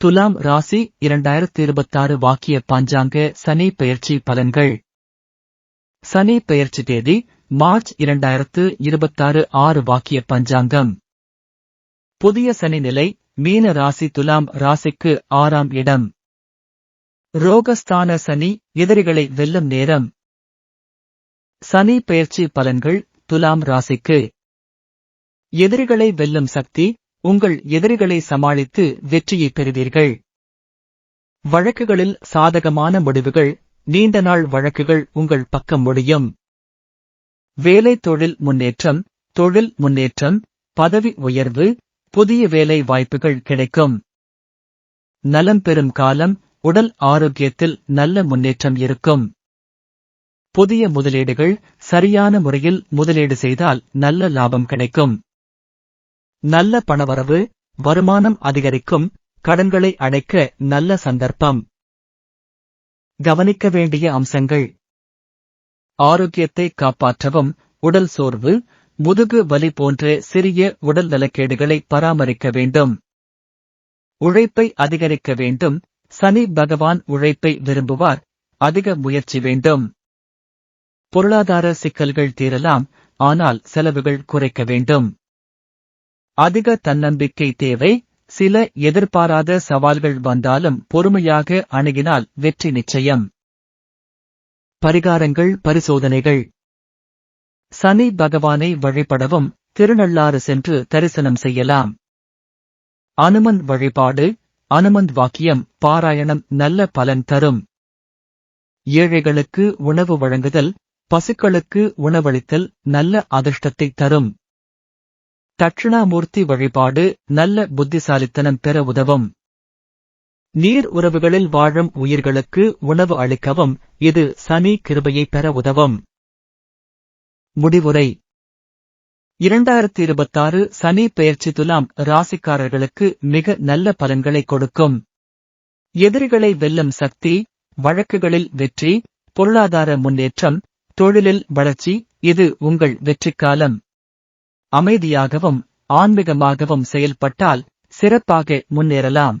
துலாம் ராசி இரண்டாயிரத்தி இருபத்தாறு வாக்கிய பஞ்சாங்க சனி பெயர்ச்சி பலன்கள். சனி பெயர்ச்சி தேதி மார்ச் இரண்டாயிரத்து இருபத்தாறு ஆறு வாக்கிய பஞ்சாங்கம். புதிய சனி நிலை மீன ராசி துலாம் ராசிக்கு ஆறாம் இடம். ரோகஸ்தான சனி எதிரிகளை வெல்லும் நேரம். சனி பெயர்ச்சி பலன்கள் துலாம் ராசிக்கு. எதிரிகளை வெல்லும் சக்தி உங்கள் எதிரிகளை சமாளித்து வெற்றியை பெறுவீர்கள். வழக்குகளில் சாதகமான முடிவுகள் நீண்ட நாள் வழக்குகள் உங்கள் பக்கம் முடியும் வேலை தொழில் முன்னேற்றம் தொழில் முன்னேற்றம் பதவி உயர்வு புதிய வேலை வாய்ப்புகள் கிடைக்கும். நலம் பெறும் காலம் உடல் ஆரோக்கியத்தில் நல்ல முன்னேற்றம் இருக்கும். புதிய முதலீடுகள் சரியான முறையில் முதலீடு செய்தால் நல்ல லாபம் கிடைக்கும். நல்ல பணவரவு வருமானம் அதிகரிக்கும் கடன்களை அடைக்க நல்ல சந்தர்ப்பம். கவனிக்க வேண்டிய அம்சங்கள். ஆரோக்கியத்தை காப்பாற்றவும் உடல் சோர்வு முதுகு வலி போன்ற சிறிய உடல் நலக்கேடுகளை பராமரிக்க வேண்டும். உழைப்பை அதிகரிக்க வேண்டும். சனி பகவான் உழைப்பை விரும்புவார். அதிக முயற்சி வேண்டும். பொருளாதார சிக்கல்கள் தீரலாம். ஆனால் செலவுகள் குறைக்க வேண்டும். அதிக தன்னம்பிக்கை தேவை. சில எதிர்பாராத சவால்கள் வந்தாலும் பொறுமையாக அணுகினால் வெற்றி நிச்சயம். பரிகாரங்கள் பரிசோதனைகள். சனி பகவானை வழிபடவும் திருநள்ளாறு சென்று தரிசனம் செய்யலாம். அனுமன் வழிபாடு அனுமந்த் வாக்கியம் பாராயணம் நல்ல பலன் தரும். ஏழைகளுக்கு உணவு வழங்குதல் பசுக்களுக்கு உணவளித்தல் நல்ல அதிர்ஷ்டத்தை தரும். தட்சிணாமூர்த்தி வழிபாடு நல்ல புத்திசாலித்தனம் பெற உதவும். நீர் உறவுகளில் வாழும் உயிர்களுக்கு உணவு அளிக்கவும் இது சனி கிருபையை பெற உதவும். முடிவுரை. இரண்டாயிரத்தி இருபத்தாறு சனி பெயர்ச்சி துலாம் ராசிக்காரர்களுக்கு மிக நல்ல பலன்களை கொடுக்கும். எதிரிகளை வெல்லும் சக்தி வழக்குகளில் வெற்றி பொருளாதார முன்னேற்றம் தொழிலில் வளர்ச்சி இது உங்கள் வெற்றிக்காலம். அமைதியாகவும் ஆன்மீகமாகவும் செயல்பட்டால் சிறப்பாக முன்னேறலாம்.